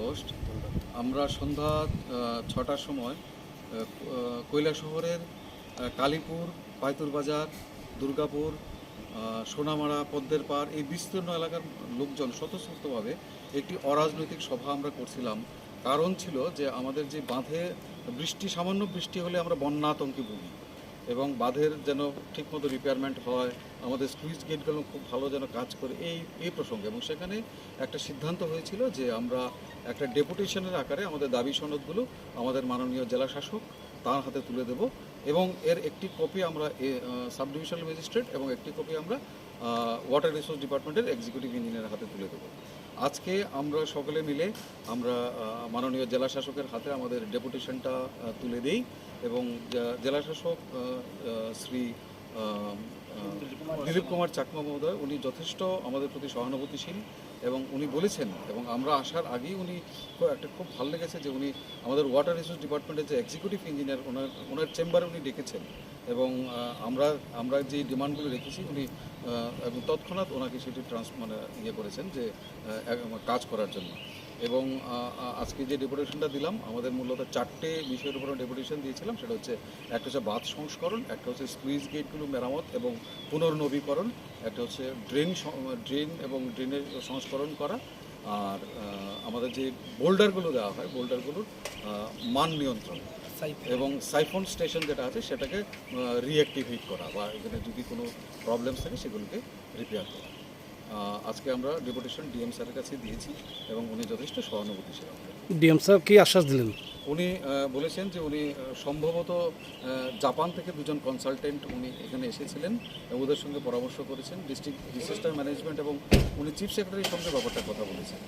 August, আমরা সন্ধ্যা ছটার সময় কৈলা শহরের কালীপুর, পাইতুর বাজার, দুর্গাপুর সোনামারা, পদ্মের পাড় এই বিস্তীর্ণ এলাকার লোকজন স্বতঃস্ফূর্তভাবে একটি অরাজনৈতিক সভা আমরা করছিলাম। কারণ ছিল যে আমাদের যে বাঁধে বৃষ্টি, সামান্য বৃষ্টি হলে আমরা বন্যা আতঙ্কে ভুগি এবং বাঁধের যেন ঠিকমতো রিপেয়ারমেন্ট হয়, আমাদের স্কুইজ গেটগুলো খুব ভালো যেন কাজ করে, এই এই প্রসঙ্গে। এবং সেখানে একটা সিদ্ধান্ত হয়েছিল যে আমরা একটা ডেপুটেশনের আকারে আমাদের দাবি সনদগুলো আমাদের মাননীয় জেলা শাসক তার হাতে তুলে দেব এবং এর একটি কপি আমরা সাব ডিভিশনাল ম্যাজিস্ট্রেট এবং একটি কপি আমরা ওয়াটার রিসোর্স ডিপার্টমেন্টের এক্সিকিউটিভ ইঞ্জিনিয়ারের হাতে তুলে দেবো। আজকে আমরা সকলে মিলে আমরা মাননীয় জেলা শাসকের হাতে আমাদের ডেপুটেশনটা তুলে দিই এবং জেলা শাসক শ্রী দিলীপ কুমার চাকমা মহোদয়, উনি যথেষ্ট আমাদের প্রতি সহানুভূতিশীল এবং উনি বলেছেন এবং আমরা আসার আগেই উনি একটা খুব ভালো লেগেছে যে উনি আমাদের ওয়াটার রিসোর্স ডিপার্টমেন্টের যে এক্সিকিউটিভ ইঞ্জিনিয়ার ওনার ওনার চেম্বারে উনি ডেকেছেন এবং আমরা আমরা যে ডিমান্ডগুলো রেখেছি, উনি এবং তৎক্ষণাৎ ওনাকে সেটি ট্রান্স মানে ইয়ে করেছেন যে কাজ করার জন্য। এবং আজকে যে ডেপুটেশনটা দিলাম, আমাদের মূলত চারটে বিষয়ের উপর ডেপুটেশন দিয়েছিলাম, সেটা হচ্ছে, একটা হচ্ছে বাঁধ সংস্করণ, একটা হচ্ছে স্কুইজ গেটগুলো মেরামত এবং পুনর্নবীকরণ একটা হচ্ছে ড্রেন ড্রেন এবং ড্রেনের সংস্করণ করা আর আমাদের যে বোল্ডারগুলো দেওয়া হয় বোল্ডারগুলোর মান নিয়ন্ত্রণ এবং সাইফোন স্টেশন যেটা আছে সেটাকে রিঅ্যাক্টিভেট করা বা এখানে যদি কোনো প্রবলেমস থাকে সেগুলোকে রিপেয়ার করা। আজকে আমরা ডেপুটেশন ডিএম স্যারের কাছে দিয়েছি এবং উনি যথেষ্ট সহানুভূতিশীল ডিএম সাহেব কি আশ্বাস দিলেন? উনি বলেছেন যে উনি সম্ভবত জাপান থেকে দুজন কনসালটেন্ট উনি এখানে এসেছিলেন ওদের সঙ্গে পরামর্শ করেছেন ডিস্ট্রিক্ট ডিসাস্টার ম্যানেজমেন্ট এবং উনি চিফ সেক্রেটারির সঙ্গে ব্যাপারটা কথা বলেছেন।